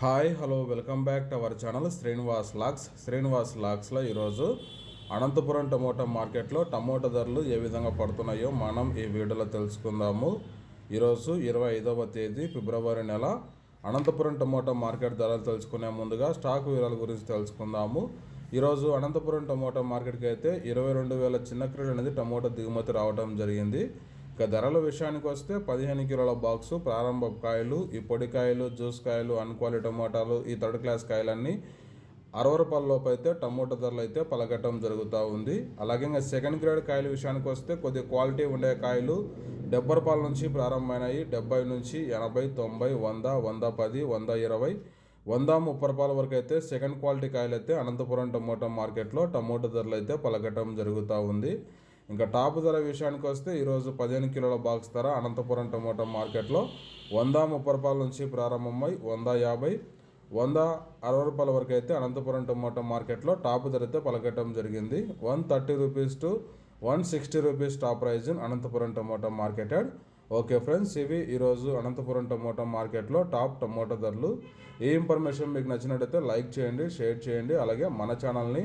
Hi hello welcome back to our channel Srinivas lakhs Srinivas లాక్స్లో ఈరోజు Anantapuram tomato మార్కెట్లో టమోటా ధరలు ఏ విధంగా పడుతున్నాయో మనం ఈ వీడియోలో తెలుసుకుందాము. ఈరోజు ఇరవై ఐదవ తేదీ ఫిబ్రవరి నెల. అనంతపురం టమోటా మార్కెట్ ధరలు తెలుసుకునే ముందుగా స్టాక్ వివరాల గురించి తెలుసుకుందాము. ఈరోజు అనంతపురం టమోటా మార్కెట్కి అయితే ఇరవై రెండు వేల చిన్న క్రీడ అనేది టమోటా దిగుమతి రావడం జరిగింది. ఇక ధరల విషయానికి వస్తే పదిహేను కిలోల బాక్సు ప్రారంభ కాయలు ఈ పొడి కాయలు జ్యూస్ కాయలు అన్క్వాలిటీ టమోటాలు ఈ థర్డ్ క్లాస్ కాయలన్నీ అరవై రూపాయలలోపు అయితే టమోటా ధరలు అయితే పలకటం జరుగుతూ ఉంది. అలాగే ఇంకా సెకండ్ గ్రేడ్ కాయల విషయానికి వస్తే కొద్ది క్వాలిటీ ఉండే కాయలు డెబ్బై రూపాయల నుంచి ప్రారంభమైనాయి. డెబ్బై నుంచి ఎనభై తొంభై వంద వంద పది వంద ఇరవై వంద ముప్పై రూపాయల వరకు అయితే సెకండ్ క్వాలిటీ కాయలు అయితే అనంతపురం టమోటా మార్కెట్లో టమోటా ధరలు అయితే పలకటం జరుగుతూ ఉంది. ఇంకా టాప్ ధర విషయానికి వస్తే ఈరోజు పదిహేను కిలోల బాక్స్ ధర అనంతపురం టమోటా మార్కెట్లో వంద ముప్పై రూపాయల నుంచి ప్రారంభమై వంద యాభై వంద అరవై రూపాయల వరకు అయితే అనంతపురం టమోటా మార్కెట్లో టాప్ ధర అయితే పలకటం జరిగింది. One thirty rupees to one sixty rupees top price Anantapuram tomato marketed. Okay friends ఇవి ఈరోజు అనంతపురం టమోటా మార్కెట్లో టాప్ టమోటా ధరలు. ఈ ఇన్ఫర్మేషన్ మీకు నచ్చినట్టయితే లైక్ చేయండి షేర్ చేయండి అలాగే మన ఛానల్ని